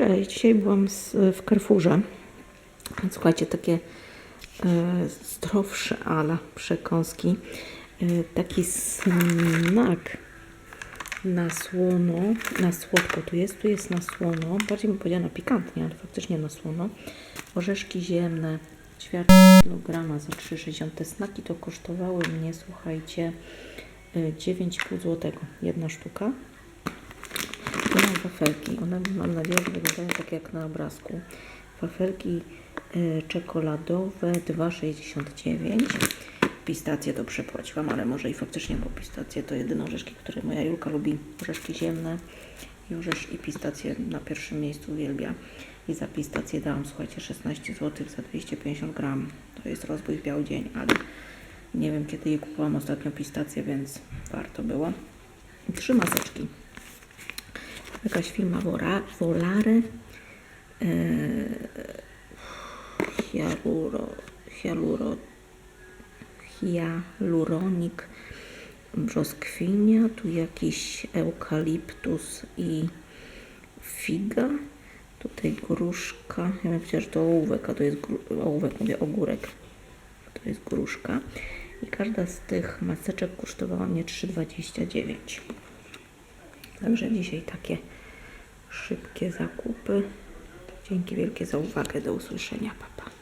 Cześć, dzisiaj byłam z, w Carrefourze. Słuchajcie, takie e, zdrowsze ala przekąski. E, taki smak na słono, na słodko tu jest, tu jest na słono, bardziej bym powiedziała na pikantnie, ale faktycznie na słono. Orzeszki ziemne, ćwiart kilograma za 3,60. Te snaki to kosztowały mnie, słuchajcie, e, 9,5 zł, jedna sztuka. Mam wafelki. One mam nadzieję, że wyglądają tak jak na obrazku. Wafelki y, czekoladowe 2,69. Pistacje to przepłaciłam, ale może i faktycznie, bo pistacje to jedyne orzeszki, które moja Julka lubi. Orzeszki ziemne i orzesz i pistacje na pierwszym miejscu uwielbia. I za pistację dałam, słuchajcie, 16 zł za 250 gram. To jest rozbój w biały dzień, ale nie wiem kiedy je kupowałam ostatnio pistacje, więc warto było. Trzy maseczki jakaś firma Volare hialuro, hialuro, hialuronik brzoskwinia, tu jakiś eukaliptus i figa, tutaj gruszka, ja bym powiedziała, że to ołówek, a to jest ołówek, mówię ogórek, to jest gruszka. I każda z tych maseczek kosztowała mnie 3,29 Także dzisiaj takie szybkie zakupy. Dzięki wielkie za uwagę. Do usłyszenia. Pa.